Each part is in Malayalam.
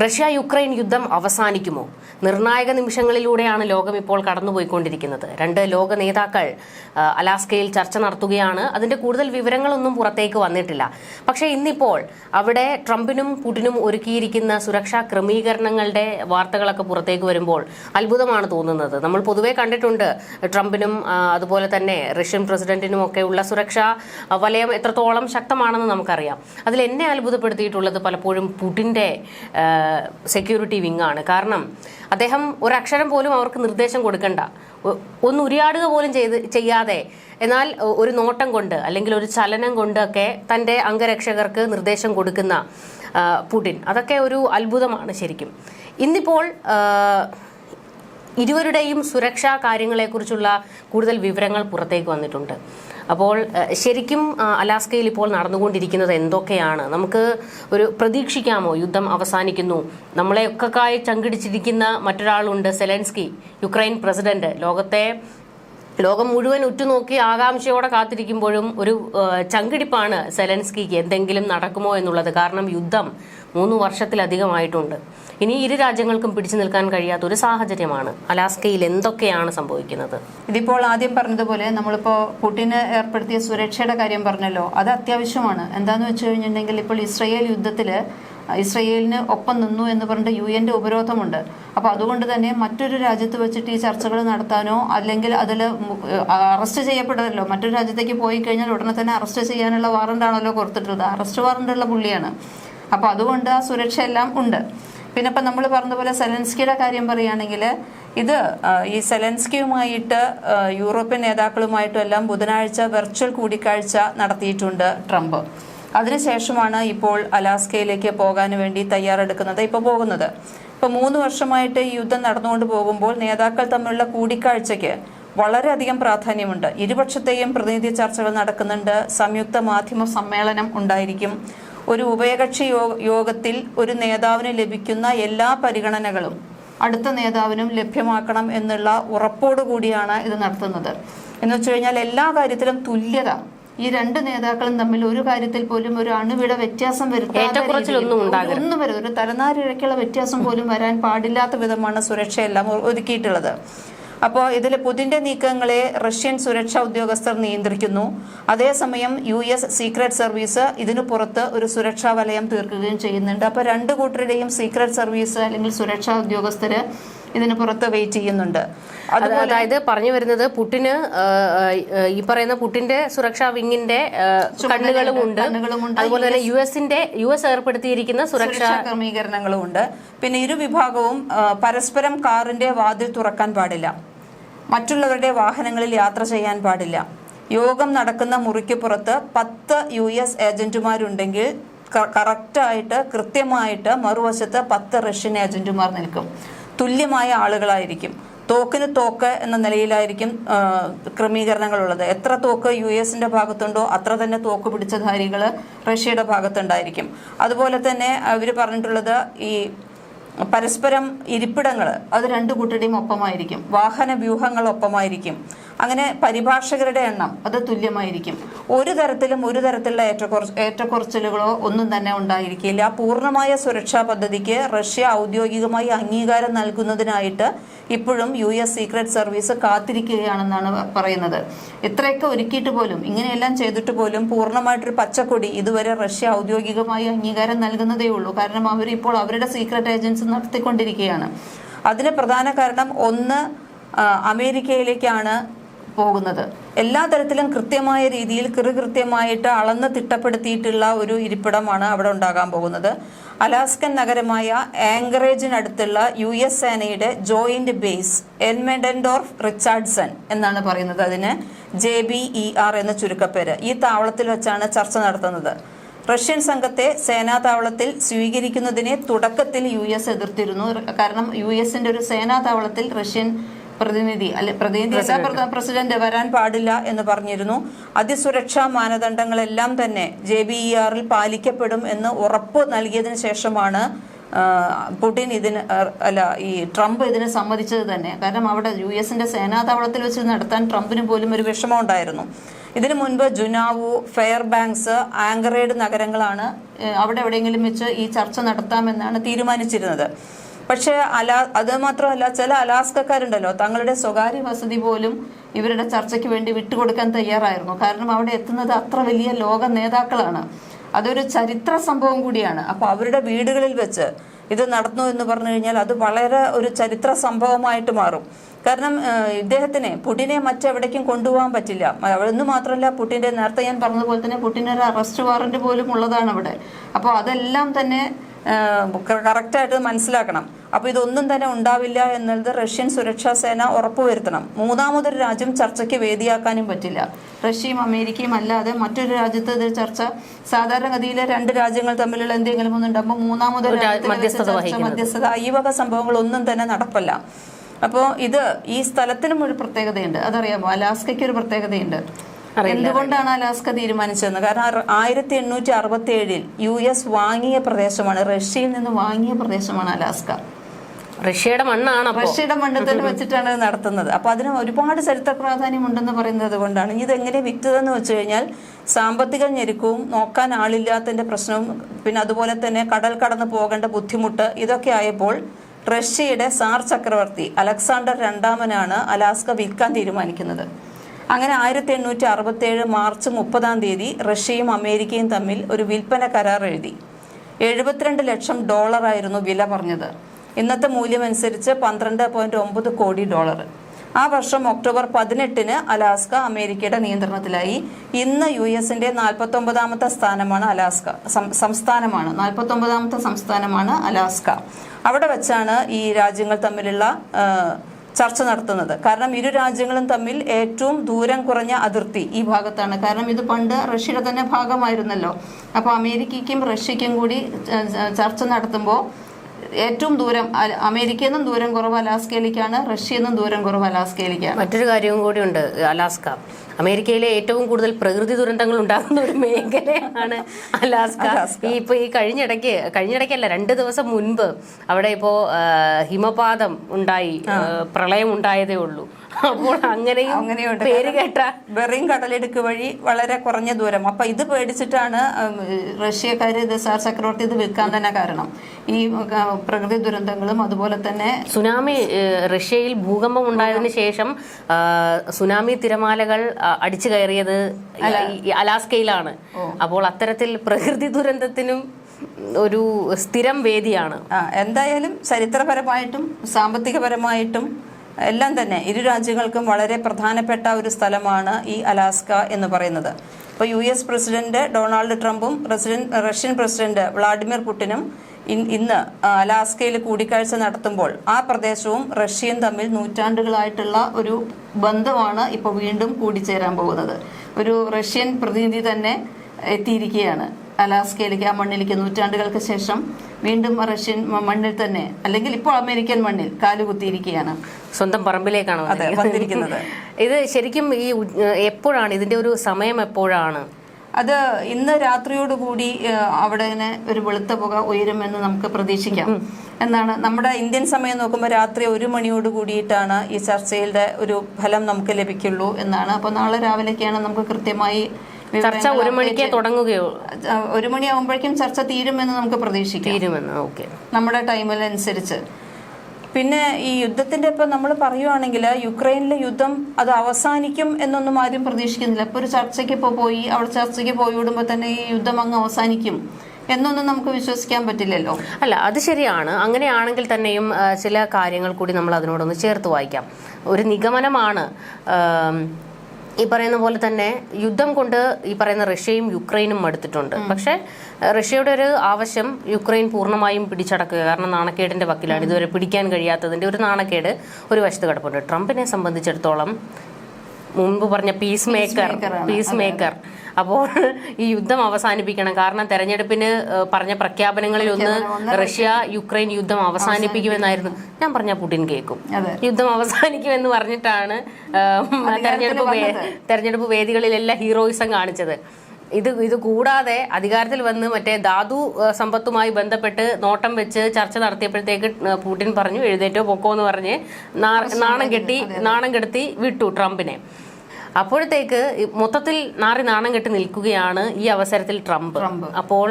റഷ്യ യുക്രൈൻ യുദ്ധം അവസാനിക്കുമോ? നിർണായക നിമിഷങ്ങളിലൂടെയാണ് ലോകം ഇപ്പോൾ കടന്നുപോയിക്കൊണ്ടിരിക്കുന്നത്. രണ്ട് ലോക നേതാക്കൾ അലാസ്കയിൽ ചർച്ച നടത്തുകയാണ്. അതിന്റെ കൂടുതൽ വിവരങ്ങളൊന്നും പുറത്തേക്ക് വന്നിട്ടില്ല. പക്ഷേ ഇന്നിപ്പോൾ അവിടെ ട്രംപിനും പുടിനും ഒരുക്കിയിരിക്കുന്ന സുരക്ഷാ ക്രമീകരണങ്ങളുടെ വാർത്തകളൊക്കെ പുറത്തേക്ക് വരുമ്പോൾ അത്ഭുതമാണ് തോന്നുന്നത്. നമ്മൾ പൊതുവെ കണ്ടിട്ടുണ്ട് ട്രംപിനും അതുപോലെ തന്നെ റഷ്യൻ പ്രസിഡന്റിനും ഒക്കെ ഉള്ള സുരക്ഷാ വലയം എത്രത്തോളം ശക്തമാണെന്ന് നമുക്കറിയാം. അതിൽ എന്നെ അത്ഭുതപ്പെടുത്തിയിട്ടുള്ളത് പലപ്പോഴും പുടിന്റെ സെക്യൂരിറ്റി വിങ് ആണ്. കാരണം അദ്ദേഹം ഒരക്ഷരം പോലും അവർക്ക് നിർദ്ദേശം കൊടുക്കണ്ട. ഒന്ന് ഉരിയാടുക പോലും ചെയ്ത് ചെയ്യാതെ എന്നാൽ ഒരു നോട്ടം കൊണ്ട് അല്ലെങ്കിൽ ഒരു ചലനം കൊണ്ടൊക്കെ തന്റെ അംഗരക്ഷകർക്ക് നിർദ്ദേശം കൊടുക്കുന്ന പുടിൻ. അതൊക്കെ ഒരു അത്ഭുതമാണ് ശരിക്കും. ഇന്നിപ്പോൾ ഇരുവരുടെയും സുരക്ഷാ കാര്യങ്ങളെക്കുറിച്ചുള്ള കൂടുതൽ വിവരങ്ങൾ പുറത്തേക്ക് വന്നിട്ടുണ്ട്. അപ്പോൾ ശരിക്കും അലാസ്കയിൽ ഇപ്പോൾ നടന്നുകൊണ്ടിരിക്കുന്നത് എന്തൊക്കെയാണ്? നമുക്ക് ഒരു പ്രതീക്ഷിക്കാമോ? യുദ്ധം അവസാനിക്കുന്നു. നമ്മളെ കായി ചങ്കിടിച്ചിരിക്കുന്ന മറ്റൊരാളുണ്ട് സെലൻസ്കി യുക്രൈൻ പ്രസിഡന്റ്. ലോകത്തെ ലോകം മുഴുവൻ ഉറ്റുനോക്കി ആകാംക്ഷയോടെ കാത്തിരിക്കുമ്പോഴും ഒരു ചങ്കിടിപ്പാണ് സെലൻസ്കിക്ക് എന്തെങ്കിലും നടക്കുമോ എന്നുള്ളത്. കാരണം യുദ്ധം മൂന്ന് വർഷത്തിലധികമായിട്ടുണ്ട്. ഇനി ഇരു രാജ്യങ്ങൾക്കും പിടിച്ചു നിൽക്കാൻ കഴിയാത്ത ഒരു സാഹചര്യമാണ്. അലാസ്കയിൽ എന്തൊക്കെയാണ് സംഭവിക്കുന്നത്? ഇതിപ്പോൾ ആദ്യം പറഞ്ഞതുപോലെ നമ്മളിപ്പോ പുടിന് ഏർപ്പെടുത്തിയ സുരക്ഷയുടെ കാര്യം പറഞ്ഞല്ലോ. അത് അത്യാവശ്യമാണ്. എന്താന്ന് വെച്ച് കഴിഞ്ഞിട്ടുണ്ടെങ്കിൽ ഇപ്പോൾ ഇസ്രയേൽ യുദ്ധത്തിൽ ഇസ്രയേലിന് ഒപ്പം നിന്നു എന്ന് പറഞ്ഞിട്ട് യു എന്റെ ഉപരോധമുണ്ട്. അപ്പോൾ അതുകൊണ്ട് തന്നെ മറ്റൊരു രാജ്യത്ത് വെച്ചിട്ട് ഈ ചർച്ചകൾ നടത്താനോ അല്ലെങ്കിൽ അതിൽ അറസ്റ്റ് ചെയ്യപ്പെടലോ മറ്റൊരു രാജ്യത്തേക്ക് പോയി കഴിഞ്ഞാൽ ഉടനെ തന്നെ അറസ്റ്റ് ചെയ്യാനുള്ള വാറന്റ് ആണല്ലോ കൊടുത്തിട്ടുള്ളത്. അറസ്റ്റ് വാറന്റ് ഉള്ള പുള്ളിയാണ്. അപ്പോൾ അതുകൊണ്ട് ആ സുരക്ഷ എല്ലാം ഉണ്ട്. പിന്നെ ഇപ്പം നമ്മൾ പറഞ്ഞതുപോലെ സെലൻസ്കിയുടെ കാര്യം പറയുകയാണെങ്കിൽ ഇത് ഈ സെലൻസ്കിയുമായിട്ട് യൂറോപ്യൻ നേതാക്കളുമായിട്ടും എല്ലാം ബുധനാഴ്ച വെർച്വൽ കൂടിക്കാഴ്ച നടത്തിയിട്ടുണ്ട് ട്രംപ്. അതിനുശേഷമാണ് ഇപ്പോൾ അലാസ്കയിലേക്ക് പോകാൻ വേണ്ടി തയ്യാറെടുക്കുന്നത് ഇപ്പോൾ പോകുന്നത്. ഇപ്പോൾ മൂന്ന് വർഷമായിട്ട് ഈ യുദ്ധം നടന്നുകൊണ്ട് പോകുമ്പോൾ നേതാക്കൾ തമ്മിലുള്ള കൂടിക്കാഴ്ചയ്ക്ക് വളരെയധികം പ്രാധാന്യമുണ്ട്. ഇരുപക്ഷത്തെയും പ്രതിനിധി ചർച്ചകൾ നടക്കുന്നുണ്ട്. സംയുക്ത മാധ്യമ സമ്മേളനം ഉണ്ടായിരിക്കും. ഒരു ഉഭയകക്ഷി യോഗത്തിൽ ഒരു നേതാവിന് ലഭിക്കുന്ന എല്ലാ പരിഗണനകളും അടുത്ത നേതാവിനും ലഭ്യമാക്കണം എന്നുള്ള ഉറപ്പോടുകൂടിയാണ് ഇത് നടത്തുന്നത്. എന്ന് വെച്ച് കഴിഞ്ഞാൽ എല്ലാ കാര്യത്തിലും തുല്യത ഈ രണ്ട് നേതാക്കളും തമ്മിൽ ഒരു കാര്യത്തിൽ പോലും ഒരു അണുവിട വ്യത്യാസം. ഒന്നും വരും ഒരു തലനാരിഴയ്ക്കുള്ള വ്യത്യാസം പോലും വരാൻ പാടില്ലാത്ത വിധമാണ് സുരക്ഷയെല്ലാം ഒരുക്കിയിട്ടുള്ളത് അപ്പോൾ ഇതിൽ പുതിന്റെ നീക്കങ്ങളെ റഷ്യൻ സുരക്ഷാ ഉദ്യോഗസ്ഥർ നിയന്ത്രിക്കുന്നു. അതേസമയം യു എസ് സീക്രട്ട് സർവീസ് ഇതിനു പുറത്ത് ഒരു സുരക്ഷാ വലയം തീർക്കുകയും ചെയ്യുന്നുണ്ട്. അപ്പോൾ രണ്ട് കൂട്ടരുടെയും സീക്രട്ട് സർവീസ് അല്ലെങ്കിൽ സുരക്ഷാ ഉദ്യോഗസ്ഥർ ഇതിന് പുറത്ത് വെയിറ്റ് ചെയ്യുന്നുണ്ട്. അത് അതായത് പറഞ്ഞു വരുന്നത് പുട്ടിന് ഈ പറയുന്ന പുട്ടിന്റെ സുരക്ഷാ വിങ്ങിന്റെ കണ്ണുകളും ഉണ്ട്. അതുപോലെ തന്നെ യു എസിന്റെ യു എസ് ഏർപ്പെടുത്തിയിരിക്കുന്ന സുരക്ഷാ ക്രമീകരണങ്ങളും ഉണ്ട്. പിന്നെ ഇരു വിഭാഗവും പരസ്പരം കാറിന്റെ വാതിൽ തുറക്കാൻ പാടില്ല. മറ്റുള്ളവരുടെ വാഹനങ്ങളിൽ യാത്ര ചെയ്യാൻ പാടില്ല. യോഗം നടക്കുന്ന മുറിക്ക് പുറത്ത് പത്ത് യു എസ് ഏജന്റുമാരുണ്ടെങ്കിൽ കറക്റ്റായിട്ട് കൃത്യമായിട്ട് മറുവശത്ത് പത്ത് റഷ്യൻ ഏജന്റുമാർ നിൽക്കും. തുല്യമായ ആളുകളായിരിക്കും. തോക്കിന് തോക്ക് എന്ന നിലയിലായിരിക്കും ക്രമീകരണങ്ങളുള്ളത്. എത്ര തോക്ക് യു എസിന്റെ ഭാഗത്തുണ്ടോ അത്ര തന്നെ തോക്ക് പിടിച്ച ധാരികൾ റഷ്യയുടെ ഭാഗത്തുണ്ടായിരിക്കും. അതുപോലെ തന്നെ അവർ പറഞ്ഞിട്ടുള്ളത് ഈ പരസ്പരം ഇരിപ്പിടങ്ങൾ അത് രണ്ടു കൂട്ടരുടെയും ഒപ്പമായിരിക്കും. വാഹന വ്യൂഹങ്ങൾ ഒപ്പമായിരിക്കും അങ്ങനെ പരിഭാഷകരുടെ എണ്ണം അത് തുല്യമായിരിക്കും. ഒരു തരത്തിലും ഒരു തരത്തിലുള്ള ഏറ്റക്കുറ ഏറ്റക്കുറച്ചിലുകളോ ഒന്നും തന്നെ ഉണ്ടായിരിക്കില്ല. പൂർണമായ സുരക്ഷാ പദ്ധതിക്ക് റഷ്യ ഔദ്യോഗികമായി അംഗീകാരം നൽകുന്നതിനായിട്ട് ഇപ്പോഴും യു എസ് സീക്രട്ട് സർവീസ് കാത്തിരിക്കുകയാണെന്നാണ് പറയുന്നത്. ഇത്രയൊക്കെ ഒരുക്കിയിട്ട് പോലും ഇങ്ങനെയെല്ലാം ചെയ്തിട്ട് പോലും പൂർണമായിട്ടൊരു പച്ചക്കൊടി ഇതുവരെ റഷ്യ ഔദ്യോഗികമായി അംഗീകാരം നൽകുന്നതേ ഉള്ളൂ. കാരണം അവർ ഇപ്പോൾ അവരുടെ സീക്രട്ട് ഏജൻസി നടത്തിക്കൊണ്ടിരിക്കുകയാണ്. അതിന് പ്രധാന കാരണം ഒന്ന് അമേരിക്കയിലേക്കാണ് പോകുന്നത്. എല്ലാ തരത്തിലും കൃത്യമായ രീതിയിൽ കൃത്യമായിട്ട് അളന്ന് തിട്ടപ്പെടുത്തിയിട്ടുള്ള ഒരു ഇരിപ്പിടമാണ് അവിടെ ഉണ്ടാകാൻ പോകുന്നത്. അലാസ്കൻ നഗരമായ ആങ്കറേജിനടുത്തുള്ള യു എസ് സേനയുടെ ജോയിന്റ് ബേസ് എൻമെഡൻഡോർഫ് റിച്ചാർഡ്സൺ എന്നാണ് പറയുന്നത് അതിന്. ജെ ബി ഇ ആർ എന്ന ചുരുക്കപ്പേര്. ഈ താവളത്തിൽ വെച്ചാണ് ചർച്ച നടത്തുന്നത്. റഷ്യൻ സംഘത്തെ സേനാ താവളത്തിൽ സ്വീകരിക്കുന്നതിനെ തുടക്കത്തിൽ യു എസ് എതിർത്തിരുന്നു. കാരണം യു എസിന്റെ ഒരു സേനാ താവളത്തിൽ റഷ്യൻ പ്രതിനിധി അല്ലെ പ്രതിനിധി പ്രസിഡന്റ്. വരാൻ പാടില്ല എന്ന് പറഞ്ഞിരുന്നു. അതിസുരക്ഷാ മാനദണ്ഡങ്ങളെല്ലാം തന്നെ ജെ ബി ഇ ആറിൽ പാലിക്കപ്പെടും എന്ന് ഉറപ്പ് നൽകിയതിനു ശേഷമാണ് പുടിൻ ഇതിന് അല്ല ഈ ട്രംപ് ഇതിന് സമ്മതിച്ചത് തന്നെ. കാരണം അവിടെ യു എസിന്റെ സേനാതാവളത്തിൽ വെച്ച് നടത്താൻ ട്രംപിന് പോലും ഒരു വിഷമം ഉണ്ടായിരുന്നു. ഇതിനു മുൻപ് ജുനാവു ഫെയർ ബാങ്ക്സ് ആങ്കറേഡ് നഗരങ്ങളാണ് അവിടെ എവിടെയെങ്കിലും വെച്ച് ഈ ചർച്ച നടത്താമെന്നാണ് തീരുമാനിച്ചിരുന്നത്. പക്ഷേ അലാ അത് മാത്രമല്ല ചില അലാസ്കക്കാരുണ്ടല്ലോ തങ്ങളുടെ സ്വകാര്യ വസതി പോലും ഇവരുടെ ചർച്ചയ്ക്ക് വേണ്ടി വിട്ടുകൊടുക്കാൻ തയ്യാറായിരുന്നു. കാരണം അവിടെ എത്തുന്നത് അത്ര വലിയ ലോക നേതാക്കളാണ്. അതൊരു ചരിത്ര സംഭവം കൂടിയാണ്. അപ്പോൾ അവരുടെ വീടുകളിൽ വെച്ച് ഇത് നടന്നു എന്ന് പറഞ്ഞു കഴിഞ്ഞാൽ അത് വളരെ ഒരു ചരിത്ര സംഭവമായിട്ട് മാറും. കാരണം ഇദ്ദേഹത്തിനെ പുടിനെ മറ്റെവിടേക്കും കൊണ്ടുപോകാൻ പറ്റില്ല. അവിടുന്ന് മാത്രമല്ല പുട്ടിന്റെ നേരത്തെ ഞാൻ പറഞ്ഞതുപോലെ തന്നെ പുട്ടിന് ഒരു അറസ്റ്റ് വാറന്റ് പോലും ഉള്ളതാണ് അവിടെ. അപ്പോൾ അതെല്ലാം തന്നെ കറക്റ്റായിട്ട് മനസ്സിലാക്കണം. അപ്പോൾ ഇതൊന്നും തന്നെ ഉണ്ടാവില്ല എന്നത് റഷ്യൻ സുരക്ഷാ സേന ഉറപ്പുവരുത്തണം. മൂന്നാമതൊരു രാജ്യം ചർച്ചയ്ക്ക് വേദിയാക്കാനും പറ്റില്ല. റഷ്യയും അമേരിക്കയും അല്ലാതെ മറ്റൊരു രാജ്യത്ത് ഇത് ചർച്ച സാധാരണഗതിയിലെ രണ്ട് രാജ്യങ്ങൾ തമ്മിലുള്ള എന്തെങ്കിലും ഒന്നും ഒന്നുണ്ടാകുമ്പോൾ മൂന്നാമതൊരു ചർച്ച, മധ്യസ്ഥത ഈ വക സംഭവങ്ങളൊന്നും തന്നെ നടപ്പല്ല. അപ്പോൾ ഇത് ഈ സ്ഥലത്തിനും ഒരു പ്രത്യേകതയുണ്ട്. അതറിയാമോ? അലാസ്കയ്ക്ക് ഒരു പ്രത്യേകതയുണ്ട്. എന്തുകൊണ്ടാണ് അലാസ്ക തീരുമാനിച്ചതെന്ന്? കാരണം ആയിരത്തി എണ്ണൂറ്റി അറുപത്തി ഏഴിൽ യു എസ് വാങ്ങിയ പ്രദേശമാണ് റഷ്യയിൽ നിന്ന് വാങ്ങിയ പ്രദേശമാണ് അലാസ്ക. റഷ്യയുടെ മണ്ണാണ് റഷ്യയുടെ തന്നെ വെച്ചിട്ടാണ് നടത്തുന്നത്. അപ്പൊ അതിന് ഒരുപാട് ചരിത്ര പ്രാധാന്യം ഉണ്ടെന്ന് പറയുന്നത് കൊണ്ടാണ്. ഇത് എങ്ങനെ വിറ്റതെന്ന് വെച്ച് കഴിഞ്ഞാൽ സാമ്പത്തിക ഞെരുക്കവും നോക്കാൻ ആളില്ലാത്തതിന്റെ പ്രശ്നവും പിന്നെ അതുപോലെ തന്നെ കടൽ കടന്നു പോകേണ്ട ബുദ്ധിമുട്ട് ഇതൊക്കെ ആയപ്പോൾ റഷ്യയുടെ സാർ ചക്രവർത്തി അലക്സാണ്ടർ രണ്ടാമനാണ് അലാസ്ക വിൽക്കാൻ തീരുമാനിക്കുന്നത്. അങ്ങനെ ആയിരത്തി എണ്ണൂറ്റി അറുപത്തി ഏഴ് മാർച്ച് മുപ്പതാം തീയതി റഷ്യയും അമേരിക്കയും തമ്മിൽ ഒരു വിൽപ്പന കരാർ എഴുതി. എഴുപത്തിരണ്ട് ലക്ഷം ഡോളറായിരുന്നു വില പറഞ്ഞത്. ഇന്നത്തെ മൂല്യമനുസരിച്ച് പന്ത്രണ്ട് പോയിന്റ് ഒമ്പത് കോടി ഡോളർ. ആ വർഷം ഒക്ടോബർ പതിനെട്ടിന് അലാസ്ക അമേരിക്കയുടെ നിയന്ത്രണത്തിലായി. ഇന്ന് യു എസിന്റെ നാൽപ്പത്തി ഒമ്പതാമത്തെ സ്ഥാനമാണ് അലാസ്ക. സംസ്ഥാനമാണ്. നാൽപ്പത്തി ഒമ്പതാമത്തെ സംസ്ഥാനമാണ് അലാസ്ക. അവിടെ വെച്ചാണ് ഈ രാജ്യങ്ങൾ തമ്മിലുള്ള ചർച്ച നടത്തുന്നത്. കാരണം ഇരു രാജ്യങ്ങളും തമ്മിൽ ഏറ്റവും ദൂരം കുറഞ്ഞ അതിർത്തി ഈ ഭാഗത്താണ്. കാരണം ഇത് പണ്ട് റഷ്യയുടെ തന്നെ ഭാഗമായിരുന്നല്ലോ. അപ്പോൾ അമേരിക്കയ്ക്കും റഷ്യയ്ക്കും കൂടി ചർച്ച നടത്തുമ്പോൾ ഏറ്റവും ദൂരം അമേരിക്കയിൽ നിന്നും ദൂരം കുറവ് അലാസ്കയിലേക്കാണ് റഷ്യയിൽ നിന്നും ദൂരം കുറവ് അലാസ്കയിലേക്കാണ്. മറ്റൊരു കാര്യവും കൂടി ഉണ്ട് അലാസ്ക. അമേരിക്കയിലെ ഏറ്റവും കൂടുതൽ പ്രകൃതി ദുരന്തങ്ങൾ ഉണ്ടാകുന്ന ഒരു മേഖലയാണ് അലാസ്ക. ഈ ഇപ്പൊ ഈ കഴിഞ്ഞിടയ്ക്ക് കഴിഞ്ഞിടയ്ക്കല്ല രണ്ട് ദിവസം മുൻപ് അവിടെ ഇപ്പോ ഹിമപാതം ഉണ്ടായി പ്രളയം ഉണ്ടായതേ ഉള്ളൂ. അപ്പോൾ അങ്ങനെയും അങ്ങനെയുണ്ട്. പേര് കേട്ട. ബെറിങ് കടലിടുക്ക് വഴി വളരെ കുറഞ്ഞ ദൂരം. അപ്പൊ ഇത് പേടിച്ചിട്ടാണ് റഷ്യക്കാർ ഇത് സാർ ചക്രവർത്തി ഇത് വിൽക്കാൻ തന്നെ കാരണം. ഈ പ്രകൃതി ദുരന്തങ്ങളും അതുപോലെ തന്നെ സുനാമി റഷ്യയിൽ ഭൂകമ്പം ഉണ്ടായതിനു ശേഷം സുനാമി തിരമാലകൾ അടിച്ചു കയറിയത് അലാസ്കയിലാണ്. അപ്പോൾ അത്തരത്തിൽ പ്രകൃതി ദുരന്തത്തിനും ഒരു സ്ഥിരം വേദിയാണ്. എന്തായാലും ചരിത്രപരമായിട്ടും സാമ്പത്തികപരമായിട്ടും എല്ലാം തന്നെ ഇരു രാജ്യങ്ങൾക്കും വളരെ പ്രധാനപ്പെട്ട ഒരു സ്ഥലമാണ് ഈ അലാസ്ക എന്ന് പറയുന്നത്. ഇപ്പോൾ യു എസ് പ്രസിഡന്റ് ഡൊണാൾഡ് ട്രംപും പ്രസിഡന്റ് റഷ്യൻ പ്രസിഡന്റ് വ്ളാഡിമിർ പുടിനും ഇന്ന് അലാസ്കയിൽ കൂടിക്കാഴ്ച നടത്തുമ്പോൾ ആ പ്രദേശവും റഷ്യയും തമ്മിൽ നൂറ്റാണ്ടുകളായിട്ടുള്ള ഒരു ബന്ധമാണ് ഇപ്പോൾ വീണ്ടും കൂടിച്ചേരാൻ പോകുന്നത്. ഒരു റഷ്യൻ പ്രതിനിധി തന്നെ എത്തിയിരിക്കുകയാണ്. അലാസ്കയിലേക്ക് ആ മണ്ണിലേക്ക് നൂറ്റാണ്ടുകൾക്ക് ശേഷം വീണ്ടും റഷ്യൻ മണ്ണിൽ തന്നെ അല്ലെങ്കിൽ ഇപ്പോൾ അമേരിക്കൻ മണ്ണിൽ കാലുകുത്തിയിരിക്കുകയാണ്. സ്വന്തം പറമ്പിലേക്കാണ് വന്നിരിക്കുന്നത്. ഇത് ശരിക്കും ഈ എപ്പോഴാണ് ഇതിന്റെ ഒരു സമയം എപ്പോഴാണ്? അത് ഇന്ന് രാത്രിയോടുകൂടി അവിടെ ഇങ്ങനെ ഒരു വെളുത്ത പുക ഉയരുമെന്ന് നമുക്ക് പ്രതീക്ഷിക്കാം. എന്നാണ് നമ്മുടെ ഇന്ത്യൻ സമയം നോക്കുമ്പോൾ രാത്രി ഒരു മണിയോട് കൂടിയിട്ടാണ് ഈ ചർച്ചയുടെ ഒരു ഫലം നമുക്ക് ലഭിക്കുള്ളൂ എന്നാണ്. അപ്പോൾ നാളെ രാവിലെയൊക്കെയാണ് നമുക്ക് കൃത്യമായി ചർച്ച ഒരു മണിക്കേ തുടങ്ങുകയോ ഒരു മണിയാകുമ്പോഴേക്കും ചർച്ച തീരുമെന്ന് നമുക്ക് പ്രതീക്ഷിക്കാം. തീരുമെന്ന് ഓക്കെ. നമ്മുടെ ടൈമിനനുസരിച്ച് പിന്നെ ഈ യുദ്ധത്തിന്റെ ഇപ്പൊ നമ്മൾ പറയുവാണെങ്കിൽ യുക്രൈനിലെ യുദ്ധം അത് അവസാനിക്കും എന്നൊന്നും ആരും പ്രതീക്ഷിക്കുന്നില്ല. ഇപ്പൊ ഒരു ചർച്ചയ്ക്ക് ഇപ്പോൾ പോയി അവിടെ ചർച്ചയ്ക്ക് പോയി വിടുമ്പോൾ തന്നെ ഈ യുദ്ധം അങ്ങ് അവസാനിക്കും എന്നൊന്നും നമുക്ക് വിശ്വസിക്കാൻ പറ്റില്ലല്ലോ. അല്ല അത് ശരിയാണ്. അങ്ങനെയാണെങ്കിൽ തന്നെയും ചില കാര്യങ്ങൾ കൂടി നമ്മൾ അതിനോടൊന്ന് ചേർത്ത് വായിക്കാം. ഒരു നിഗമനമാണ് ഈ പറയുന്ന പോലെ തന്നെ യുദ്ധം കൊണ്ട് ഈ പറയുന്ന റഷ്യയും യുക്രൈനും മടുത്തിട്ടുണ്ട് പക്ഷേ റഷ്യയുടെ ഒരു ആവശ്യം യുക്രൈൻ പൂർണമായും പിടിച്ചടക്കുക. കാരണം നാണക്കേടിന്റെ വക്കിലാണ്. ഇതുവരെ പിടിക്കാൻ കഴിയാത്തതിന്റെ ഒരു നാണക്കേട് ഒരു വശത്ത് കിടപ്പുണ്ട്. ട്രംപിനെ സംബന്ധിച്ചിടത്തോളം മുൻപ് പറഞ്ഞ പീസ് മേക്കർ. പീസ് മേക്കർ അപ്പോൾ ഈ യുദ്ധം അവസാനിപ്പിക്കണം. കാരണം തെരഞ്ഞെടുപ്പിന് പറഞ്ഞ പ്രഖ്യാപനങ്ങളിൽ ഒന്ന് റഷ്യ യുക്രൈൻ യുദ്ധം അവസാനിപ്പിക്കുമെന്നായിരുന്നു. ഞാൻ പറഞ്ഞ പുടിൻ കേൾക്കും യുദ്ധം അവസാനിക്കുമെന്ന് പറഞ്ഞിട്ടാണ് തെരഞ്ഞെടുപ്പ് വേദികളിൽ തെരഞ്ഞെടുപ്പ് വേദികളിലെല്ലാം ഹീറോയിസം കാണിച്ചത്. ഇത് ഇത് കൂടാതെ അധികാരത്തിൽ വന്ന് മറ്റേ ധാതു സമ്പത്തുമായി ബന്ധപ്പെട്ട് നോട്ടം വെച്ച് ചർച്ച നടത്തിയപ്പോഴത്തേക്ക് പുടിൻ പറഞ്ഞു എഴുന്നേറ്റോ പൊക്കോ എന്ന് പറഞ്ഞ് നാണം കെട്ടി നാണം കെടുത്തി വിട്ടു ട്രംപിനെ. അപ്പോഴത്തേക്ക് മൊത്തത്തിൽ നാറി നാണം കെട്ടി നിൽക്കുകയാണ് ഈ അവസരത്തിൽ ട്രംപ്. അപ്പോൾ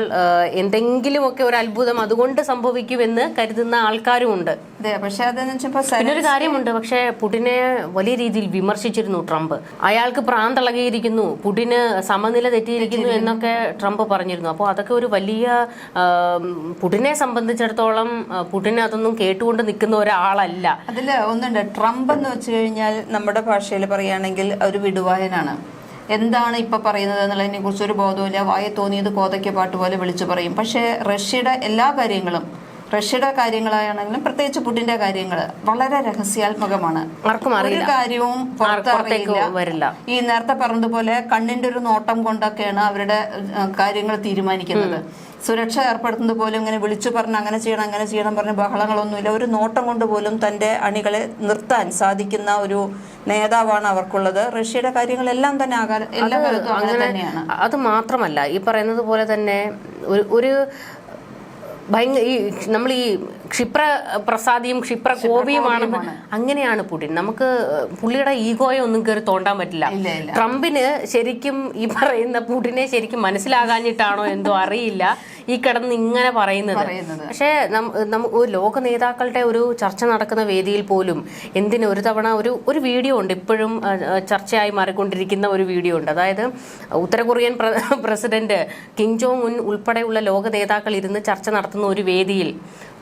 എന്തെങ്കിലുമൊക്കെ ഒരു അത്ഭുതം അതുകൊണ്ട് സംഭവിക്കുമെന്ന് കരുതുന്ന ആൾക്കാരും ഉണ്ട് പക്ഷെ അതെന്ന് പിന്നെ ഒരു കാര്യമുണ്ട് പക്ഷേ പുടിനെ വലിയ രീതിയിൽ വിമർശിച്ചിരുന്നു ട്രംപ്. അയാൾക്ക് പ്രാന്തളകിയിരിക്കുന്നു പുടിന് സമനില തെറ്റിയിരിക്കുന്നു എന്നൊക്കെ ട്രംപ് പറഞ്ഞിരുന്നു. അപ്പോൾ അതൊക്കെ ഒരു വലിയ പുടിനെ സംബന്ധിച്ചിടത്തോളം പുടിനെ അതൊന്നും കേട്ടുകൊണ്ട് നിൽക്കുന്ന ഒരാളല്ല. അതിൽ ഒന്നുണ്ട്. ട്രംപ് എന്ന് വെച്ച് കഴിഞ്ഞാൽ നമ്മുടെ ഭാഷയിൽ പറയുകയാണെങ്കിൽ ഒരു വിടുവായനാണ് എന്താണ് ഇപ്പൊ പറയുന്നത് എന്നുള്ളതിനെ കുറിച്ച് ഒരു ബോധവുമില്ല. വായ തോന്നിയത് കോതയ്ക്ക് പാട്ട് പോലെ വിളിച്ചു പറയും. പക്ഷേ റഷ്യയുടെ എല്ലാ കാര്യങ്ങളും റഷ്യയുടെ കാര്യങ്ങളാണെങ്കിലും പ്രത്യേകിച്ച് പുടിന്റെ കാര്യങ്ങൾ വളരെ രഹസ്യാത്മകമാണ്. ഒരു കാര്യവും പുറത്തറിയില്ല ഈ നേരത്തെ പറഞ്ഞതുപോലെ കണ്ണിന്റെ ഒരു നോട്ടം കൊണ്ടൊക്കെയാണ് അവരുടെ കാര്യങ്ങൾ തീരുമാനിക്കുന്നത്. സുരക്ഷ ഏർപ്പെടുത്തുന്നത് പോലും ഇങ്ങനെ വിളിച്ചു പറഞ്ഞ് അങ്ങനെ ചെയ്യണം അങ്ങനെ ചെയ്യണം പറഞ്ഞ് ബഹളങ്ങളൊന്നുമില്ല. ഒരു നോട്ടം കൊണ്ട് പോലും തന്റെ അണികളെ നിർത്താൻ സാധിക്കുന്ന ഒരു നേതാവാണ് അവർക്കുള്ളത്. റഷ്യയുടെ കാര്യങ്ങളെല്ലാം തന്നെ എല്ലാ കാലത്തും അങ്ങനെ തന്നെയാണ്. അത് മാത്രമല്ല ഈ പറയുന്നത് പോലെ തന്നെ ഒരു ഒരു ഭയങ്കര ഈ നമ്മൾ ഈ ക്ഷിപ്ര പ്രസാദിയും ക്ഷിപ്ര കോപിയുമാണെന്ന് അങ്ങനെയാണ് പുടിൻ. നമുക്ക് പുള്ളിയുടെ ഈഗോയെ ഒന്നും കയറി തോണ്ടാൻ പറ്റില്ല. ട്രംപിന് ശരിക്കും ഈ പറയുന്ന പുടിനെ ശരിക്കും മനസ്സിലാകാഞ്ഞിട്ടാണോ എന്തോ അറിയില്ല. ഈ കിടന്ന് ഇങ്ങനെ പറയുന്നത്. പക്ഷേ നമുക്ക് ലോക നേതാക്കളുടെ ഒരു ചർച്ച നടക്കുന്ന വേദിയിൽ പോലും എന്തിന് ഒരു തവണ ഒരു ഒരു വീഡിയോ ഉണ്ട്. ഇപ്പോഴും ചർച്ചയായി മാറിക്കൊണ്ടിരിക്കുന്ന ഒരു വീഡിയോ ഉണ്ട്. അതായത് ഉത്തര Korean president Kim Jong Un ഉൾപ്പെടെയുള്ള ലോക നേതാക്കൾ ഇരുന്ന് ചർച്ച നടത്തുന്ന ഒരു വേദിയിൽ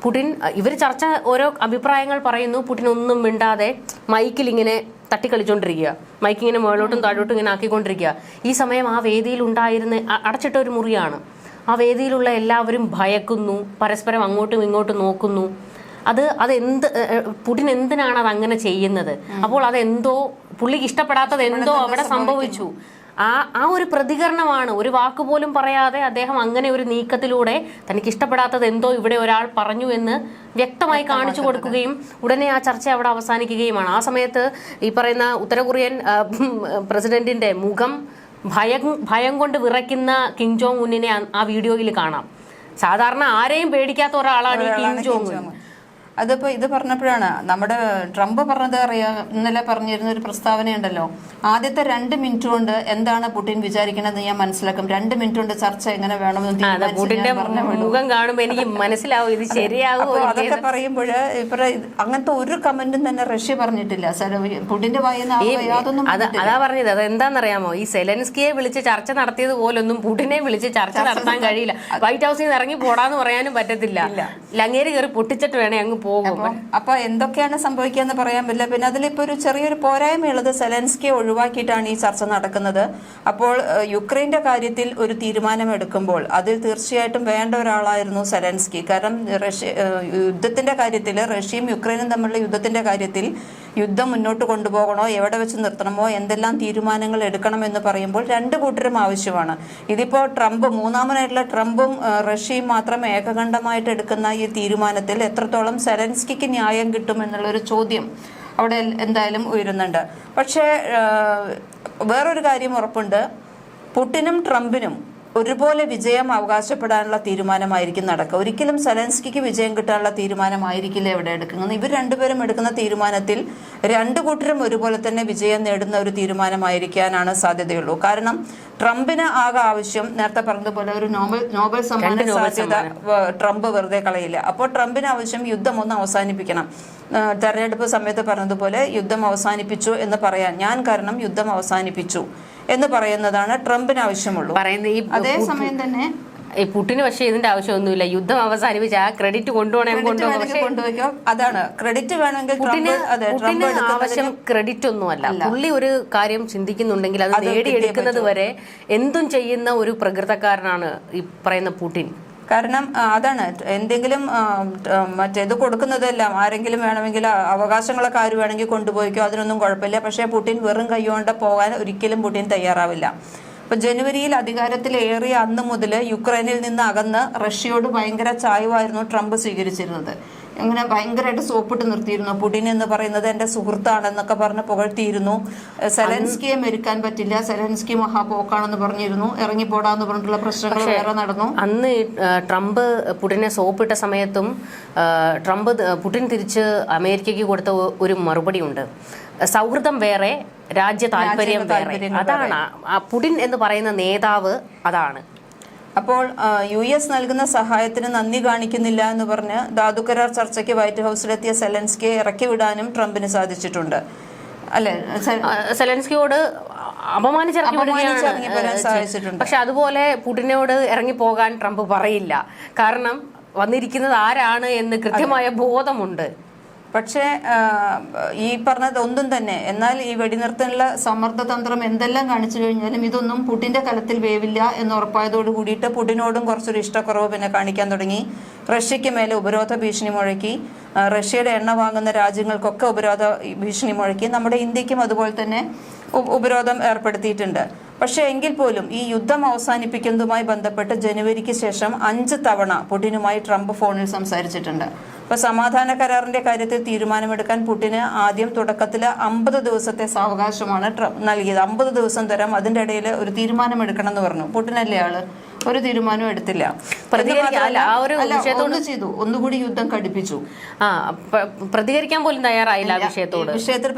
പുടിൻ ഇവർ ചർച്ച ഓരോ അഭിപ്രായങ്ങൾ പറയുന്നു. പുടിൻ ഒന്നും മിണ്ടാതെ മൈക്കിൽ ഇങ്ങനെ തട്ടിക്കളിച്ചോണ്ടിരിക്കുക. മൈക്ക് ഇങ്ങനെ മുകളിലോട്ടും താഴോട്ടും ഇങ്ങനെ ആക്കിക്കൊണ്ടിരിക്കുക. ഈ സമയം ആ വേദിയിൽ ഉണ്ടായിരുന്ന അടച്ചിട്ട ഒരു മുറിയാണ്. ആ വേദിയിലുള്ള എല്ലാവരും ഭയക്കുന്നു പരസ്പരം അങ്ങോട്ടും ഇങ്ങോട്ടും നോക്കുന്നു. അത് അത് എന്ത് ഏ, ഏ, പുടിൻ എന്തിനാണ് അത് അങ്ങനെ ചെയ്യുന്നത് അപ്പോൾ അതെന്തോ പുള്ളിക്ക് ഇഷ്ടപ്പെടാത്തത് എന്തോ അവിടെ സംഭവിച്ചു. ആ ആ ഒരു പ്രതികരണമാണ്. ഒരു വാക്ക് പോലും പറയാതെ അദ്ദേഹം അങ്ങനെ ഒരു നീക്കത്തിലൂടെ തനിക്ക് ഇഷ്ടപ്പെടാത്തത് എന്തോ ഇവിടെ ഒരാൾ പറഞ്ഞു എന്ന് വ്യക്തമായി കാണിച്ചു കൊടുക്കുകയും ഉടനെ ആ ചർച്ച അവിടെ അവസാനിക്കുകയുമാണ്. ആ സമയത്ത് ഈ പറയുന്ന ഉത്തര കൊറിയൻ പ്രസിഡന്റിന്റെ മുഖം ഭയം ഭയം കൊണ്ട് വിറയ്ക്കുന്ന കിങ് ജോങ് ഉന്നിനെ ആ- വീഡിയോയിൽ കാണാം. സാധാരണ ആരെയും പേടിക്കാത്ത ഒരാളാണ് ഈ കിങ് ജോങ് ഉൻ. അതിപ്പോ ഇത് പറഞ്ഞപ്പോഴാണ് നമ്മുടെ ട്രംപ് പറഞ്ഞത് അറിയാം. ഇന്നലെ പറഞ്ഞിരുന്ന ഒരു പ്രസ്താവനയുണ്ടല്ലോ. ആദ്യത്തെ രണ്ട് മിനിറ്റ് കൊണ്ട് എന്താണ് പുടിൻ വിചാരിക്കണമെന്ന് ഞാൻ മനസ്സിലാക്കും. രണ്ട് മിനിറ്റ് കൊണ്ട് ചർച്ച എങ്ങനെ വേണമെന്ന്. മുഖം കാണുമ്പോ എനിക്ക് മനസ്സിലാവും ഇത് ശരിയാകും അതൊക്കെ പറയുമ്പോൾ ഇവരെ അങ്ങനത്തെ ഒരു കമന്റും തന്നെ റഷ്യ പറഞ്ഞിട്ടില്ല. പുടിന്റെ വായിന്ന് ആ യാതൊന്നും അത് അതാ പറഞ്ഞത്. അത് എന്താണെന്നറിയാമോ ഈ സെലൻസ്കിയെ വിളിച്ച് ചർച്ച നടത്തിയത് പോലൊന്നും പുടിനെ വിളിച്ച് ചർച്ച നടത്താൻ കഴിയില്ല. വൈറ്റ് ഹൗസിൽ നിന്ന് ഇറങ്ങി പോടാന്ന് പറയാനും പറ്റത്തില്ല. ലങ്ങേരി കയറി പൊട്ടിച്ചിട്ട് വേണേ അങ്ങ് പോകും. അപ്പം എന്തൊക്കെയാണ് സംഭവിക്കുക പറയാൻ പറ്റില്ല. പിന്നെ അതിലിപ്പോ ഒരു ചെറിയൊരു പോരായ്മയുള്ളത് സെലൻസ്കിയെ ഒഴിവാക്കിയിട്ടാണ് ഈ ചർച്ച നടക്കുന്നത്. അപ്പോൾ യുക്രൈന്റെ കാര്യത്തിൽ ഒരു തീരുമാനം എടുക്കുമ്പോൾ അതിൽ തീർച്ചയായിട്ടും വേണ്ട ഒരാളായിരുന്നു സെലൻസ്കി. കാരണം റഷ്യ യുദ്ധത്തിന്റെ കാര്യത്തിൽ റഷ്യയും യുക്രൈനും തമ്മിലുള്ള യുദ്ധത്തിന്റെ കാര്യത്തിൽ യുദ്ധം മുന്നോട്ട് കൊണ്ടുപോകണോ എവിടെ വെച്ച് നിർത്തണമോ എന്തെല്ലാം തീരുമാനങ്ങൾ എടുക്കണം എന്ന് പറയുമ്പോൾ രണ്ട് കൂട്ടരും ആവശ്യമാണ്. ഇതിപ്പോ ട്രംപ് മൂന്നാമനായിട്ടുള്ള ട്രംപും റഷ്യയും മാത്രം ഏകകണ്ഠമായിട്ട് എടുക്കുന്ന ഈ തീരുമാനത്തിൽ എത്രത്തോളം സെലൻസ്കിക്ക് ന്യായം കിട്ടും എന്നുള്ളൊരു ചോദ്യം അവിടെ എന്തായാലും ഉയരുന്നുണ്ട്. പക്ഷേ വേറൊരു കാര്യം ഉറപ്പുണ്ട്. പുടിനും ട്രംപിനും ഒരുപോലെ വിജയം അവകാശപ്പെടാനുള്ള തീരുമാനമായിരിക്കും നടക്കുക. ഒരിക്കലും സെലൻസ്കിക്ക് വിജയം കിട്ടാനുള്ള തീരുമാനമായിരിക്കില്ല ഇവിടെ എടുക്കുന്നത്. ഇവർ രണ്ടുപേരും എടുക്കുന്ന തീരുമാനത്തിൽ രണ്ടു കൂട്ടരും ഒരുപോലെ തന്നെ വിജയം നേടുന്ന ഒരു തീരുമാനമായിരിക്കാനാണ് സാധ്യതയുള്ളൂ. കാരണം ട്രംപിന് ആകെ ആവശ്യം നേരത്തെ പറഞ്ഞതുപോലെ ഒരു നോബൽ നോബൽ സമ്മാന സാധ്യത ട്രംപ് വെറുതെ കളയില്ല. അപ്പോൾ ട്രംപിന് ആവശ്യം യുദ്ധം ഒന്ന് അവസാനിപ്പിക്കണം. തെരഞ്ഞെടുപ്പ് സമയത്ത് പറഞ്ഞതുപോലെ യുദ്ധം അവസാനിപ്പിച്ചു എന്ന് പറയാൻ ഞാൻ കാരണം യുദ്ധം അവസാനിപ്പിച്ചു. എന്ന് പറയുന്നതാണ് ട്രംപിന് ആവശ്യമുള്ളൂ. പറയുന്ന ഈ അതേസമയം തന്നെ ഈ പുട്ടിന് പക്ഷേ ഇതിന്റെ ആവശ്യമൊന്നുമില്ല. യുദ്ധം അവസാനിപ്പിച്ച് ആ ക്രെഡിറ്റ് കൊണ്ടുപോകണം കൊണ്ടുപോകും അതാണ്. ക്രെഡിറ്റ് വേണമെങ്കിൽ പുട്ടിന് ആവശ്യം ക്രെഡിറ്റ് ഒന്നുമല്ല പുള്ളി ഒരു കാര്യം ചിന്തിക്കുന്നുണ്ടെങ്കിൽ അത് നേടിയെടുക്കുന്നത് വരെ എന്തും ചെയ്യുന്ന ഒരു പ്രകൃതക്കാരനാണ് ഈ പറയുന്ന പുടിൻ കാരണം അതാണ്. എന്തെങ്കിലും മറ്റേത് കൊടുക്കുന്നതെല്ലാം ആരെങ്കിലും വേണമെങ്കിൽ അവകാശങ്ങളൊക്കെ ആര് വേണമെങ്കിൽ കൊണ്ടുപോയിക്കോ അതിനൊന്നും കുഴപ്പമില്ല. പക്ഷേ പുടിൻ വെറും കൈകൊണ്ട് പോകാൻ ഒരിക്കലും പുടിൻ തയ്യാറാവില്ല. ഇപ്പൊ ജനുവരിയിൽ അധികാരത്തിലേറിയ അന്ന് മുതൽ യുക്രൈനിൽ നിന്ന് അകന്ന് റഷ്യയോട് ഭയങ്കര ചായ്വായിരുന്നു ട്രംപ് സ്വീകരിച്ചിരുന്നത്. അങ്ങനെ ഭയങ്കരമായിട്ട് സോപ്പിട്ട് നിർത്തിയിരുന്നു. പുടിൻ എന്ന് പറയുന്നത് എന്റെ സുഹൃത്താണെന്നൊക്കെ പറഞ്ഞ് പുകഴ്ത്തിയിരുന്നു. സെലൻസ്കിയെ മെരുക്കാൻ പറ്റില്ല. സെലൻസ്കി മഹാപോക്കാണെന്ന് പറഞ്ഞിരുന്നു. ഇറങ്ങിപ്പോടാന്ന് പറഞ്ഞിട്ടുള്ള പ്രശ്നങ്ങൾ വേറെ നടന്നു. അന്ന് ട്രംപ് പുടിനെ സോപ്പിട്ട സമയത്തും ട്രംപ് പുടിൻ തിരിച്ച് അമേരിക്കയ്ക്ക് കൊടുത്ത ഒരു മറുപടി ഉണ്ട്. സൗഹൃദം വേറെ രാജ്യ താല്പര്യം വേറെ. അതാണ്. പുടിൻ എന്ന് പറയുന്ന നേതാവ് അതാണ്. അപ്പോൾ യു എസ് നൽകുന്ന സഹായത്തിന് നന്ദി കാണിക്കുന്നില്ല എന്ന് പറഞ്ഞ് ധാതു കരാർ ചർച്ചയ്ക്ക് വൈറ്റ് ഹൗസിലെത്തിയ സെലൻസ്കിയെ ഇറക്കി വിടാനും ട്രംപിന് സാധിച്ചിട്ടുണ്ട്. അല്ലെ? സെലൻസ്കിയോട് അപമാനിച്ചിറങ്ങി സാധിച്ചിട്ടുണ്ട്. പക്ഷെ അതുപോലെ പുടിനോട് ഇറങ്ങി പോകാൻ ട്രംപ് പറയില്ല. കാരണം വന്നിരിക്കുന്നത് ആരാണ് എന്ന് കൃത്യമായ ബോധമുണ്ട്. പക്ഷേ ഈ പറഞ്ഞത് ഒന്നും തന്നെ. എന്നാൽ ഈ വെടിനിർത്തലുള്ള സമ്മർദ്ദതന്ത്രം എന്തെല്ലാം കാണിച്ചു കഴിഞ്ഞാലും ഇതൊന്നും പുടിന്റെ കലത്തിൽ വേവില്ല എന്ന് ഉറപ്പായതോട് കൂടിയിട്ട് പുടിനോടും കുറച്ചൊരു ഇഷ്ടക്കുറവ് പിന്നെ കാണിക്കാൻ തുടങ്ങി. റഷ്യയ്ക്ക് മേലെ ഉപരോധ ഭീഷണി മുഴക്കി. റഷ്യയുടെ എണ്ണ വാങ്ങുന്ന രാജ്യങ്ങൾക്കൊക്കെ ഉപരോധ ഭീഷണി മുഴക്കി. നമ്മുടെ ഇന്ത്യക്കും അതുപോലെ തന്നെ ഉപരോധം ഏർപ്പെടുത്തിയിട്ടുണ്ട്. പക്ഷേ എങ്കിൽ പോലും ഈ യുദ്ധം അവസാനിപ്പിക്കുന്നതുമായി ബന്ധപ്പെട്ട് ജനുവരിക്ക് ശേഷം അഞ്ച് തവണ പുടിനുമായി ട്രംപ് ഫോണിൽ സംസാരിച്ചിട്ടുണ്ട്. അപ്പൊ സമാധാന കരാറിന്റെ കാര്യത്തിൽ തീരുമാനമെടുക്കാൻ പുടിന് ആദ്യം തുടക്കത്തിൽ അമ്പത് ദിവസത്തെ സാവകാശമാണ് ട്രംപ് നൽകിയത്. അമ്പത് ദിവസം തരാം അതിന്റെ ഇടയിൽ ഒരു തീരുമാനമെടുക്കണം എന്ന് പറഞ്ഞു. പുടിനല്ലേ ആൾ? ഒരു തീരുമാനവും എടുത്തില്ല. ആ ഒരു വിഷയത്തോട് ചെയ്തു. ഒന്നുകൂടി യുദ്ധം കടുപ്പിച്ചു. ആ പ്രതികരിക്കാൻ പോലും തയ്യാറായില്ല ആ വിഷയത്തോട്. വിഷയത്തിൽ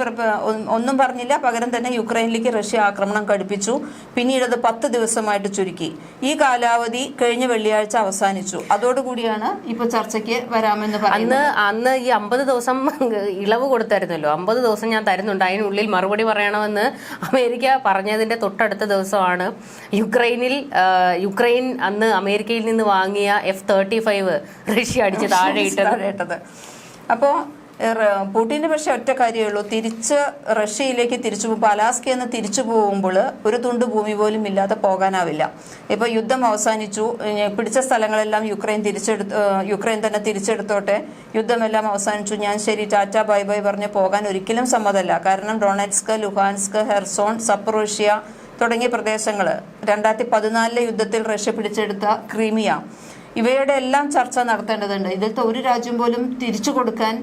ഒന്നും പറഞ്ഞില്ല. പകരം തന്നെ യുക്രൈനിലേക്ക് റഷ്യ ആക്രമണം കടുപ്പിച്ചു. പിന്നീട് അത് പത്ത് ദിവസമായിട്ട് ചുരുക്കി. ഈ കാലാവധി കഴിഞ്ഞ വെള്ളിയാഴ്ച അവസാനിച്ചു. അതോടുകൂടിയാണ് ഇപ്പൊ ചർച്ചയ്ക്ക് വരാമെന്ന് പറയുന്നത്. അന്ന് അന്ന് ഈ അമ്പത് ദിവസം ഇളവ് കൊടുത്തായിരുന്നല്ലോ. അമ്പത് ദിവസം ഞാൻ തരുന്നുണ്ട്. അതിനുള്ളിൽ മറുപടി പറയണമെന്ന് അമേരിക്ക പറഞ്ഞതിന്റെ തൊട്ടടുത്ത ദിവസമാണ് യുക്രൈനിൽ ആ, യുക്രൈൻ അന്ന് അമേരിക്കയിൽ നിന്ന് വാങ്ങിയ എഫ് തേർട്ടി ഫൈവ് റഷ്യ അടിച്ച് താഴെ ഇട്ടത്. താഴെയിട്ടത്. അപ്പോ ഏറെ, പുടിന് പക്ഷെ ഒറ്റ കാര്യമേ ഉള്ളൂ തിരിച്ച് റഷ്യയിലേക്ക് തിരിച്ചു പോകുമ്പോൾ അലാസ്കയിൽ നിന്ന് തിരിച്ചു പോകുമ്പോൾ ഒരു തുണ്ട് ഭൂമി പോലും ഇല്ലാതെ പോകാനാവില്ല. ഇപ്പൊ യുദ്ധം അവസാനിച്ചു. പിടിച്ച സ്ഥലങ്ങളെല്ലാം യുക്രൈൻ തിരിച്ചെടുത്ത് യുക്രൈൻ തന്നെ തിരിച്ചെടുത്തോട്ടെ. യുദ്ധമെല്ലാം അവസാനിച്ചു. ഞാൻ ശരി ടാറ്റ ബൈ ബൈ പറഞ്ഞ് പോകാൻ ഒരിക്കലും സമ്മതമല്ല കാരണം ഡൊണറ്റ്സ്ക് ലുഹാൻസ്ക് ഹെർസോൺ സപ്പറോഷ്യ തുടങ്ങിയ പ്രദേശങ്ങൾ. രണ്ടായിരത്തി പതിനാലിലെ യുദ്ധത്തിൽ റഷ്യ പിടിച്ചെടുത്ത ക്രീമിയ. ഇവയുടെ എല്ലാം ചർച്ച നടത്തേണ്ടതുണ്ട്. ഇതിലത്തെ ഒരു രാജ്യം പോലും തിരിച്ചു കൊടുക്കാൻ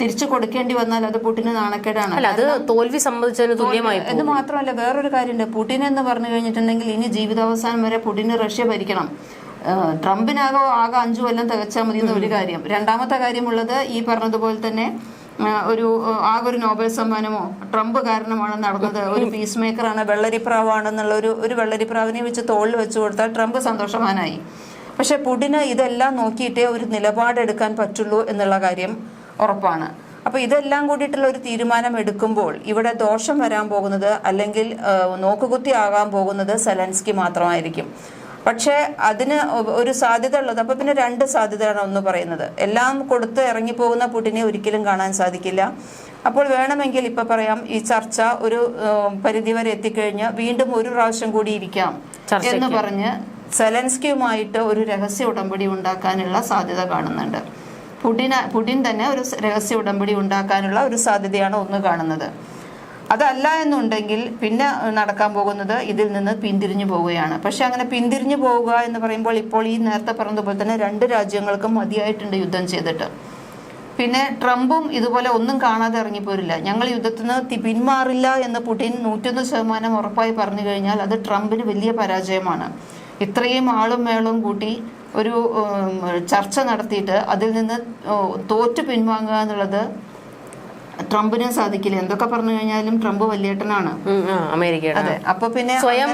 തിരിച്ചു കൊടുക്കേണ്ടി വന്നാൽ അത് പുടിന് നാണക്കേടാണ്. അല്ല അത് തോൽവി സംബന്ധിച്ചതിന് തുല്യമായി എന്ന് മാത്രമല്ല വേറൊരു കാര്യമുണ്ട്. പുടിൻ എന്ന് പറഞ്ഞു കഴിഞ്ഞിട്ടുണ്ടെങ്കിൽ ഇനി ജീവിതാവസാനം വരെ പുടിന് റഷ്യ ഭരിക്കണം. ട്രംപിനാകോ ആകെ അഞ്ചു കൊല്ലം തികച്ചാൽ മതി എന്ന ഒരു കാര്യം. രണ്ടാമത്തെ കാര്യമുള്ളത് ഈ പറഞ്ഞതുപോലെ തന്നെ ഒരു ആ ഒരു നോബൽ സമ്മാനമോ? ട്രംപ് കാരണമാണ് നടന്നത്. ഒരു പീസ് മേക്കറാണ് വെള്ളരിപ്രാവാണെന്നുള്ള ഒരു ഒരു വെള്ളരിപ്രാവിനെ വെച്ച് തോളിൽ വെച്ച് കൊടുത്താൽ ട്രംപ് സന്തോഷവാനായി. പക്ഷെ പുടിന് ഇതെല്ലാം നോക്കിയിട്ടേ ഒരു നിലപാടെടുക്കാൻ പറ്റുള്ളൂ എന്നുള്ള കാര്യം ഉറപ്പാണ്. അപ്പൊ ഇതെല്ലാം കൂടിയിട്ടുള്ള ഒരു തീരുമാനം എടുക്കുമ്പോൾ ഇവിടെ ദോഷം വരാൻ പോകുന്നത് അല്ലെങ്കിൽ നോക്കുകുത്തി ആകാൻ പോകുന്നത് സെലൻസ്കി മാത്രമായിരിക്കും. പക്ഷേ അതിന് ഒരു സാധ്യത ഉള്ളത് അപ്പൊ പിന്നെ രണ്ട് സാധ്യതയാണ് ഒന്ന് പറയുന്നത്. എല്ലാം കൊടുത്ത് ഇറങ്ങിപ്പോകുന്ന പുടിനെ ഒരിക്കലും കാണാൻ സാധിക്കില്ല. അപ്പോൾ വേണമെങ്കിൽ ഇപ്പൊ പറയാം ഈ ചർച്ച ഒരു പരിധി പരിധിവരെ എത്തിക്കഴിഞ്ഞ് വീണ്ടും ഒരു പ്രാവശ്യം കൂടി ഇരിക്കാം എന്ന് പറഞ്ഞ് സെലൻസ്കിയുമായിട്ട് ഒരു രഹസ്യ ഉടമ്പടി ഉണ്ടാക്കാനുള്ള സാധ്യത കാണുന്നുണ്ട്. പുടിന പുടിൻ തന്നെ ഒരു രഹസ്യ ഉടമ്പടി ഉണ്ടാക്കാനുള്ള ഒരു സാധ്യതയാണ് ഒന്ന് കാണുന്നത്. അതല്ല എന്നുണ്ടെങ്കിൽ പിന്നെ നടക്കാൻ പോകുന്നത് ഇതിൽ നിന്ന് പിന്തിരിഞ്ഞു പോവുകയാണ്. പക്ഷെ അങ്ങനെ പിന്തിരിഞ്ഞു പോവുക എന്ന് പറയുമ്പോൾ ഇപ്പോൾ ഈ നേരത്തെ പറഞ്ഞതുപോലെ തന്നെ രണ്ട് രാജ്യങ്ങൾക്കും മതിയായിട്ടുണ്ട് യുദ്ധം ചെയ്തിട്ട്. പിന്നെ ട്രംപും ഇതുപോലെ ഒന്നും കാണാതെ ഇറങ്ങിപ്പോരില്ല. ഞങ്ങൾ യുദ്ധത്തിന് പിന്മാറില്ല എന്ന് പുടിൻ നൂറ്റൊന്ന് ശതമാനം ഉറപ്പായി പറഞ്ഞു കഴിഞ്ഞാൽ അത് ട്രംപിന് വലിയ പരാജയമാണ്. ഇത്രയും ആളും മേളും കൂട്ടി ഒരു ചർച്ച നടത്തിയിട്ട് അതിൽ നിന്ന് തോറ്റ് പിൻവാങ്ങുക എന്നുള്ളത് ട്രംപിനും സാധിക്കില്ല. എന്തൊക്കെ പറഞ്ഞു കഴിഞ്ഞാലും ട്രംപ് വലിയേട്ടനാണ്. അമേരിക്ക അതെ അപ്പൊ പിന്നെ സ്വയം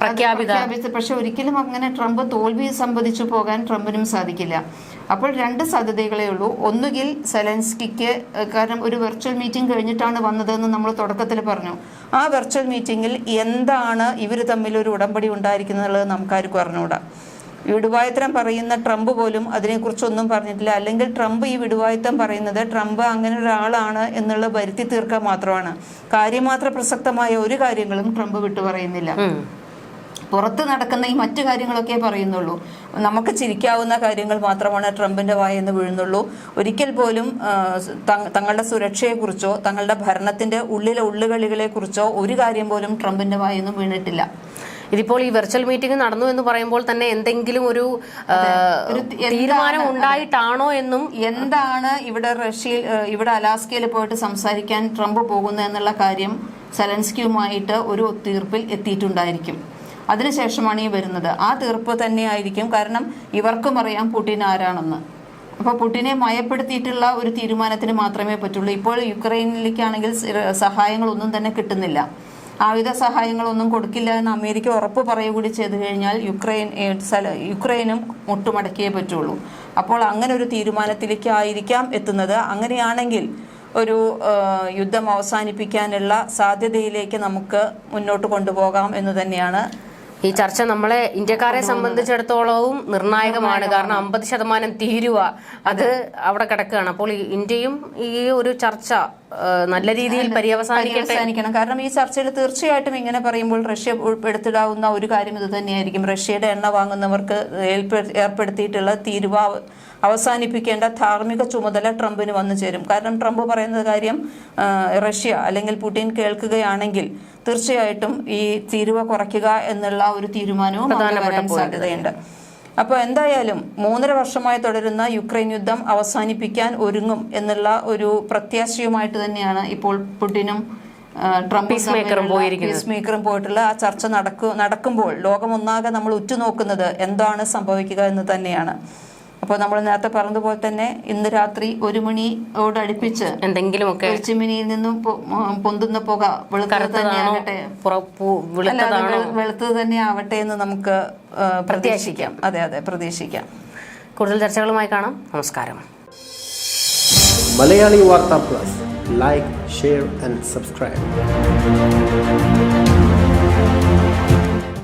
പ്രഖ്യാപിത. പ്രഖ്യാപിച്ച പക്ഷെ ഒരിക്കലും അങ്ങനെ ട്രംപ് തോൽവി സംബന്ധിച്ചു പോകാൻ ട്രംപിനും സാധിക്കില്ല. അപ്പോൾ രണ്ട് സാധ്യതകളേ ഉള്ളൂ. ഒന്നുകിൽ സെലൻസ്കിക്ക് കാരണം ഒരു വെർച്വൽ മീറ്റിംഗ് കഴിഞ്ഞിട്ടാണ് വന്നതെന്ന് നമ്മൾ തുടക്കത്തിൽ പറഞ്ഞു. ആ വെർച്വൽ മീറ്റിംഗിൽ എന്താണ് ഇവർ തമ്മിൽ ഒരു ഉടമ്പടി ഉണ്ടായിരിക്കുന്നുള്ളത് നമുക്കാർക്കും അറിഞ്ഞുകൂടാ. വിടുവായത്തരം പറയുന്ന ട്രംപ് പോലും അതിനെക്കുറിച്ചൊന്നും പറഞ്ഞിട്ടില്ല. അല്ലെങ്കിൽ ട്രംപ് ഈ വിടുവായത്തം പറയുന്നത് ട്രംപ് അങ്ങനെ ഒരാളാണ് എന്നുള്ള വരുത്തി തീർക്കാൻ മാത്രമാണ്. കാര്യമാത്ര പ്രസക്തമായ ഒരു കാര്യങ്ങളും ട്രംപ് വിട്ടു പറയുന്നില്ല. പുറത്ത് നടക്കുന്ന ഈ മറ്റു കാര്യങ്ങളൊക്കെ പറയുന്നുള്ളൂ. നമുക്ക് ചിരിക്കാവുന്ന കാര്യങ്ങൾ മാത്രമാണ് ട്രംപിന്റെ വായെന്ന് വീഴുന്നുള്ളൂ. ഒരിക്കൽ പോലും തങ്ങളുടെ സുരക്ഷയെക്കുറിച്ചോ തങ്ങളുടെ ഭരണത്തിന്റെ ഉള്ളിലെ ഉള്ളുകളികളെ കുറിച്ചോ ഒരു കാര്യം പോലും ട്രംപിന്റെ വായെന്നും വീണിട്ടില്ല. ഇതിപ്പോൾ ഈ വെർച്വൽ മീറ്റിംഗ് നടന്നു എന്ന് പറയുമ്പോൾ തന്നെ എന്തെങ്കിലും ഒരു തീരുമാനം ഉണ്ടായിട്ടാണോ എന്നും എന്താണ് ഇവിടെ റഷ്യയിൽ ഇവിടെ അലാസ്കയിൽ പോയിട്ട് സംസാരിക്കാൻ ട്രംപ് പോകുന്നത് എന്നുള്ള കാര്യം സെലൻസ്കിയുമായിട്ട് ഒരു തീർപ്പിൽ എത്തിയിട്ടുണ്ടായിരിക്കും. അതിനുശേഷമാണ് ഈ വരുന്നത്. ആ തീർപ്പ് തന്നെയായിരിക്കും. കാരണം ഇവർക്കും അറിയാം പുടിൻ ആരാണെന്ന്. അപ്പോൾ പുടിനെ മയപ്പെടുത്തിയിട്ടുള്ള ഒരു തീരുമാനത്തിന് മാത്രമേ പറ്റുള്ളൂ. ഇപ്പോൾ യുക്രൈനിലേക്കാണെങ്കിൽ സഹായങ്ങളൊന്നും തന്നെ കിട്ടുന്നില്ല. ആയുധ സഹായങ്ങളൊന്നും കൊടുക്കില്ല എന്ന് അമേരിക്ക ഉറപ്പ് പറയുക കൂടി ചെയ്തു കഴിഞ്ഞാൽ യുക്രൈൻ യുക്രൈനും മുട്ടുമടക്കിയേ പറ്റുള്ളൂ. അപ്പോൾ അങ്ങനെ ഒരു തീരുമാനത്തിലേക്ക് ആയിരിക്കാം എത്തുന്നത്. അങ്ങനെയാണെങ്കിൽ ഒരു യുദ്ധം അവസാനിപ്പിക്കാനുള്ള സാധ്യതയിലേക്ക് നമുക്ക് മുന്നോട്ട് കൊണ്ടുപോകാം എന്ന് തന്നെയാണ് ഈ ചർച്ച നമ്മളെ ഇന്ത്യക്കാരെ സംബന്ധിച്ചിടത്തോളവും നിർണായകമാണ്. കാരണം അമ്പത് ശതമാനം തീരുവ അത് അവിടെ കിടക്കുകയാണ്. അപ്പോൾ ഇന്ത്യയും ഈ ഒരു ചർച്ച നല്ല രീതിയിൽ പര്യവസാനിക്കണം. കാരണം ഈ ചർച്ചയിൽ തീർച്ചയായിട്ടും ഇങ്ങനെ പറയുമ്പോൾ റഷ്യ ഉൾപ്പെടുത്തിടാവുന്ന ഒരു കാര്യം ഇത് തന്നെയായിരിക്കും. റഷ്യയുടെ എണ്ണ വാങ്ങുന്നവർക്ക് ഏർപ്പെടുത്തിയിട്ടുള്ള തീരുവ അവസാനിപ്പിക്കേണ്ട ധാർമ്മിക ചുമതല ട്രംപിന് വന്നു ചേരും. കാരണം ട്രംപ് പറയുന്ന കാര്യം റഷ്യ അല്ലെങ്കിൽ പുടിൻ കേൾക്കുകയാണെങ്കിൽ തീർച്ചയായിട്ടും ഈ തീരുവ കുറയ്ക്കുക എന്നുള്ള ഒരു തീരുമാനവും വരാൻ സാധ്യതയുണ്ട്. അപ്പോൾ എന്തായാലും മൂന്നര വർഷമായി തുടരുന്ന യുക്രൈൻ യുദ്ധം അവസാനിപ്പിക്കാൻ ഒരുങ്ങും എന്നുള്ള ഒരു പ്രത്യാശയുമായിട്ട് തന്നെയാണ് ഇപ്പോൾ പുടിനും ആ, ട്രംപും Peace maker ഉം തമ്മിലുള്ള പോയിരിക്കുന്നത്. പീസ് മേക്കറും പോയിട്ടുള്ള ആ ചർച്ച നടക്കു നടക്കുമ്പോൾ ലോകമൊന്നാകെ നമ്മൾ ഉറ്റുനോക്കുന്നത് എന്താണ് സംഭവിക്കുക എന്ന് തന്നെയാണ്. അപ്പോൾ നമ്മൾ നേരത്തെ പറഞ്ഞതുപോലെ തന്നെ ഇന്ന് രാത്രി ഒരു മണിയോട് അടുപ്പിച്ച് എന്തെങ്കിലുമൊക്കെ വെളിച്ചിമിനിയിൽ നിന്നും പൊന്തുന്ന പുക വെളുത്തത് വെളു- വെളുത്തത് തന്നെ ആവട്ടെ എന്ന് നമുക്ക് പ്രതീക്ഷിക്കാം. അതെ അതെ പ്രതീക്ഷിക്കാം. കൂടുതൽ ചർച്ചകളുമായി കാണാം. നമസ്കാരം. Malayali Vartha plus. Like share and subscribe